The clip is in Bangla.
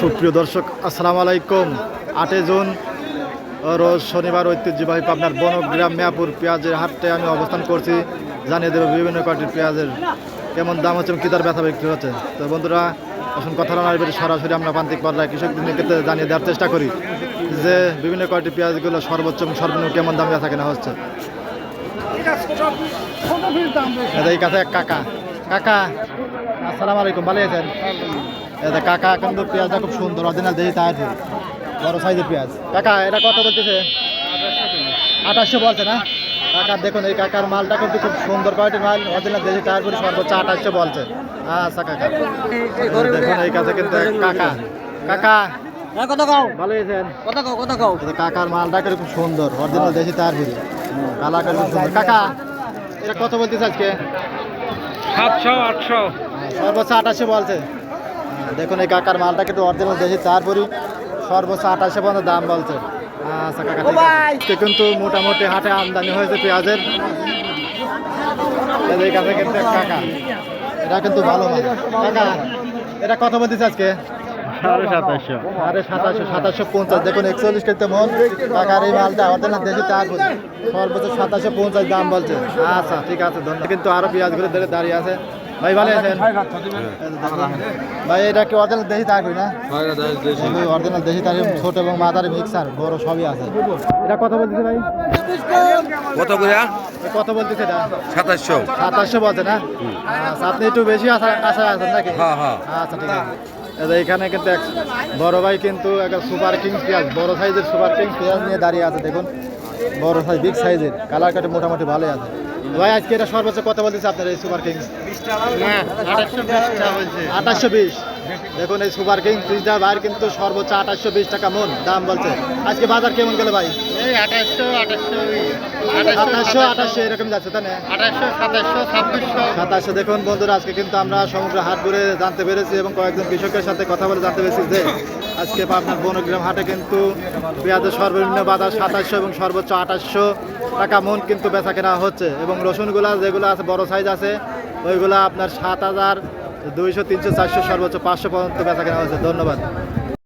সুপ্রিয় দর্শক, আসসালামু আলাইকুম। আটই জুন, রোজ শনিবার ঐতিহ্যবাহী পাবনার বনগ্রাম মিয়াপুর পেঁয়াজের হাটে আমি অবস্থান করছি। জানিয়ে দেবো বিভিন্ন কোয়ালিটির পেঁয়াজের কেমন দাম হচ্ছে কী দর ব্যথা বিক্রি হচ্ছে। তো বন্ধুরা, আসুন কথা না বেশি সরাসরি আমরা প্রান্তিক পর্যায়ে কৃষকদের জানিয়ে দেওয়ার চেষ্টা করি যে বিভিন্ন কোয়ালিটির পেঁয়াজগুলো সর্বোচ্চ এবং সর্বনিম্ন কেমন দাম ব্যথা কেনা হচ্ছে। এই কাছে এক কাকা। কাকা, আসসালামু আলাইকুম, ভালো আছেন? এটা কাকা কিন্তু পেঁয়াজটা খুব সুন্দর অরিজিনাল দেহি তাই বড় সাইজের পেঁয়াজ। কাকা এটা কত বলতেছে? আঠাশশো বলছে না? কাকা দেখুন এই কাকার মালটা কিন্তু খুব সুন্দর কোয়ালিটির মাল অরিজিনাল দেশি করে সর্বোচ্চ আঠাশশো বলছে। আচ্ছা কাকা। দেখুন এই কাছে কিন্তু কাকা। কাকা হ্যাঁ কত কাও? ভালো আছেন কত কাও কত কাও? কাকার মালটা কিন্তু খুব সুন্দর অরিজিনাল দেশি টায়ার করে কালার খুব সুন্দর। কাকা এটা কত বলতেছে আজকে? সাতশো আটশো। সর্বোচ্চ আঠাশে বলছে। দেখুন এই কাকার মালটা কিন্তু অরিজিনাল দেশি তারপরে সর্বোচ্চ আঠাশে পর্যন্ত দাম বলছে। আচ্ছা কাকা কিন্তু মোটামুটি হাটে আমদানি হয়েছে পেঁয়াজের। কাছে কিন্তু কাকা। এটা কিন্তু ভালো কাকা এটা কত বলতেছে আজকে? সাড়ে সাতাশশো। আরে সাতাশশো সাতাশশো পঞ্চাশ। দেখুন একচল্লিশ মন। কাকার এই মালটা অরিজিনাল দেশি তারপরে সর্বোচ্চ সাতাশশো পঞ্চাশ দাম বলছে। আচ্ছা ঠিক আছে ধন্যবাদ। কিন্তু আরও পেঁয়াজগুলো ধরে দাঁড়িয়ে আছে। ভাই ভালো আছেন? ভাই এটা কি অরিজিনাল দেশি তারপরে না? অরিজিনাল দেশি তার ছোট এবং মাদার মিক্সার বড় সবই আছে। এটা কত বলতেছে ভাই? কত করে কত বলতেছে এটা? সাতাশশো। সাতাশশো বলছে না? আচ্ছা আপনি একটু বেশি আশা আশা আছেন নাকি? হ্যাঁ হ্যাঁ। আচ্ছা ঠিক আছে। এখানে কিন্তু এক বড় ভাই কিন্তু একটা সুপার কিং পেঁয়াজ বড় সাইজের সুপার কিং পেঁয়াজ নিয়ে দাঁড়িয়ে আছে দেখুন। বড় সাইজ বিগ সাইজের কালার কাটে মোটামুটি ভালোই আছে। ভাই আজকে এটা সর্বোচ্চ কত বলতেছে আপনার এই সুপার কিং আঠাশশো বিশ দেখুন এই সুপার কিং পিজা ভাইয়ের কিন্তু সর্বোচ্চ আঠাশশো বিশ টাকা মন দাম বলছে। আজকে বাজার কেমন গেল ভাই? আঠাশশো আঠাশশো এরকম যাচ্ছে তাই না? সাতাশশো দেখুন বন্ধুরা আজকে কিন্তু আমরা সমগ্র হাট ঘুরে জানতে পেরেছি এবং কয়েকজন কৃষকের সাথে কথা বলে জানতে পেরেছি যে আজকে আপনার বনগ্রাম হাটে কিন্তু পেঁয়াজের সর্বনিম্ন বাজার সাতাশশো এবং সর্বোচ্চ আঠাশশো টাকা মন কিন্তু বেচা কেনা হচ্ছে। এবং রসুনগুলা যেগুলো আছে, বড় সাইজ আছে, ওইগুলো আপনার সাত হাজার দুইশো, তিনশো, চারশো, সর্বোচ্চ পাঁচশো পর্যন্ত বেচা কেনা হচ্ছে ধন্যবাদ।